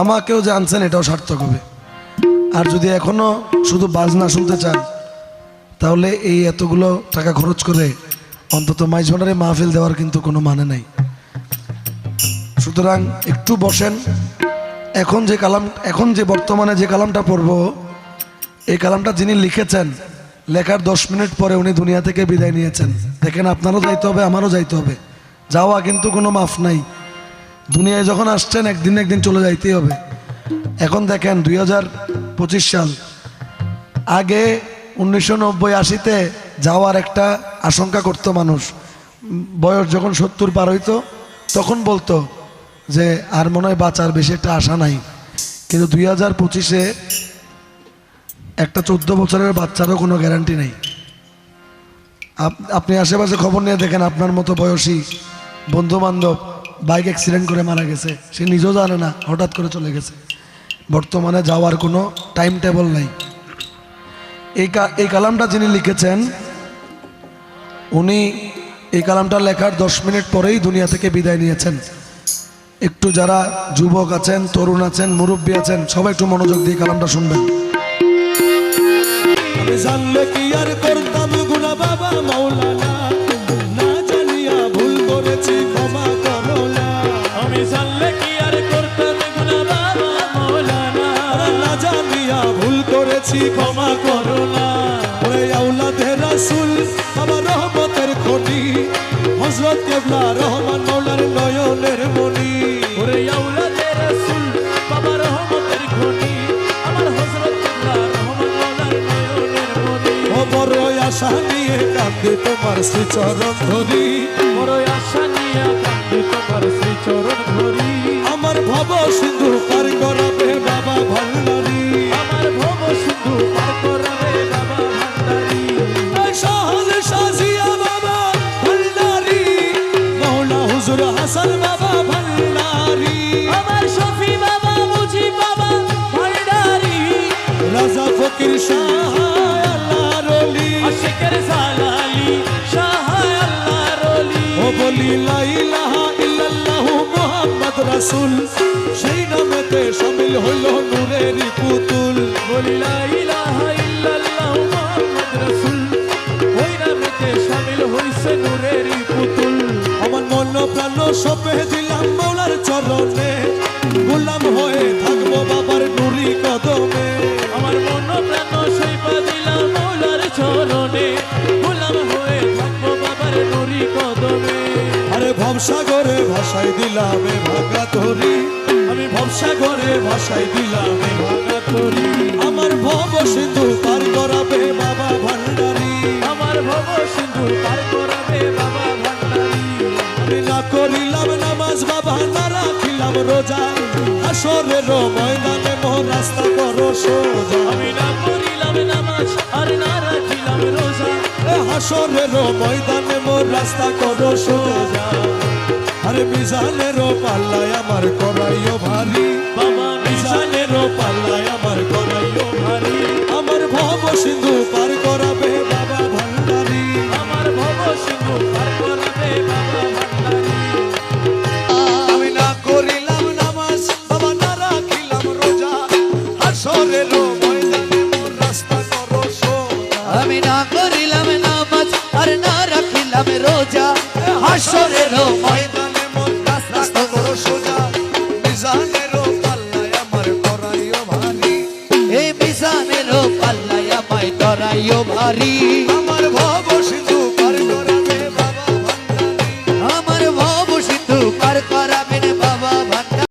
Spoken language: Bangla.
আমাকেও যে আনছেন, এটাও সার্থক হবে। আর যদি এখনও শুধু বাজনা শুনতে চান, তাহলে এই এতগুলো টাকা খরচ করে অন্তত মাইজ ভান্ডারে মাহফিল দেওয়ার কিন্তু কোনো মানে নাই। সুতরাং একটু বসেন। এখন যে কালাম এখন যে বর্তমানে যে কালামটা পড়ব, এই কালামটা যিনি লিখেছেন, লেখার দশ মিনিট পরে উনি দুনিয়া থেকে বিদায় নিয়েছেন। দেখেন, আপনারও যাইতে হবে, আমারও যাইতে হবে। যাওয়া কিন্তু কোনো মাফ নাই। দুনিয়ায় যখন আসছেন, একদিন একদিন চলে যাইতেই হবে। এখন দেখেন, দুই হাজার পঁচিশ সাল। আগে উনিশশো নব্বই আশিতে যাওয়ার একটা আশঙ্কা করতো মানুষ। বয়স যখন সত্তর পার হইতো, তখন বলতো যে, আর মনে হয় বাঁচার বেশি একটা আশা নাই। কিন্তু দুই হাজার পঁচিশে একটা চোদ্দ বছরের বাচ্চারও কোনো গ্যারান্টি নেই। আপ- আপনি আশেপাশে খবর নিয়ে দেখেন, আপনার মতো বয়সী বন্ধু বান্ধব বাইক অ্যাক্সিডেন্ট করে মারা গেছে। সে নিজেও জানে না, হঠাৎ করে চলে গেছে। বর্তমানে যাওয়ার কোনো টাইম টেবল নাই। এই এই কালামটা যিনি লিখেছেন, উনি এই কালামটা লেখার দশ মিনিট পরেই দুনিয়া থেকে বিদায় নিয়েছেন। একটু যারা যুবক আছেন, তরুণ আছেন, মুরব্বী আছেন, সবাই একটু মনোযোগ দিয়ে কালামটা শুনবেন। জানলে কি আর করতাম গুনা বাবা মাওলানা? করেছি ক্ষমা করো না। ওরে আউলাদে রাসূল আমার রহমতের খনি। হযরত কেবলা রহমান মাওলার নয়নের মনি ওরে আউলাদে রাসূল বাবা রহমতের খনি। আমার হযরত আল্লাহ রহমান মাওলার নয়নের মনি ও বড় আশা নিয়ে কাঁদে তোমার শ্রীচরণ ধরি। বড় আশা নিয়ে তোমার শ্রী চরণ ধরি। ফকির শাহ আল্লাহর অলি। আশিকের জালালি শাহ আল্লাহর অলি। ও বলি লা ইলাহা ইল্লাল্লাহু মুহাম্মদ রাসূল। সেই নামেতে শামিল হইল নূরের পুতুল। বলি লা ইলাহা ইল্লাল্লাহ মুহাম্মদ রাসূল। ওই নামেতে শামিল হইছে নূরের পুতুল। আমার মন প্রাণ সপে দিলাম মৌলার চরণে। গোলাম হয়ে থাকব বাবার নুরি। ভবসাগরে ভাষায় দিলাম ভাঙা তরি। আমি ভবসাগরে ভাষায় দিলাম ভাঙা তরি। আমার ভব সিন্ধু পার করাবে বাবা ভান্ডারি। আমার ভব সিন্ধু পার করাবে বাবা ভান্ডারী। আমি না করিলাম নামাজ বাবা না রাখিলাম রোজা। আসরের ময়দানে মোর রাস্তা করো সোজা। আমি না করিলাম নামাজ আর না রাখিলাম রোজা। হাসরের ময়দানে রাস্তা করো সোজা আরে মিজানের পাল্লায় আমার করাইও ভারী। বাবা মিশালে পাল্লায় আমার করাইও ভারী। আমার ভব সিন্ধু পার করাবে বাবা ভান্ডারি। আমার ভব সিন্ধু পার করাবে বাবা ভান্ডারী। আমি না করিলাম নামাজ বাবা না রাখিলাম রোজা। হাসরের ময়দানে মোর রাস্তা করো সোজা। আমি না করিলাম নামাজ আর না রাখিলাম রোজা, হাসরের ময়দানে রাস্তা করো সোজা। মিজানের পাল্লায় আমার করাইও ভারী। এই মিজানের পাল্লায় আমায় করাইও ভারী।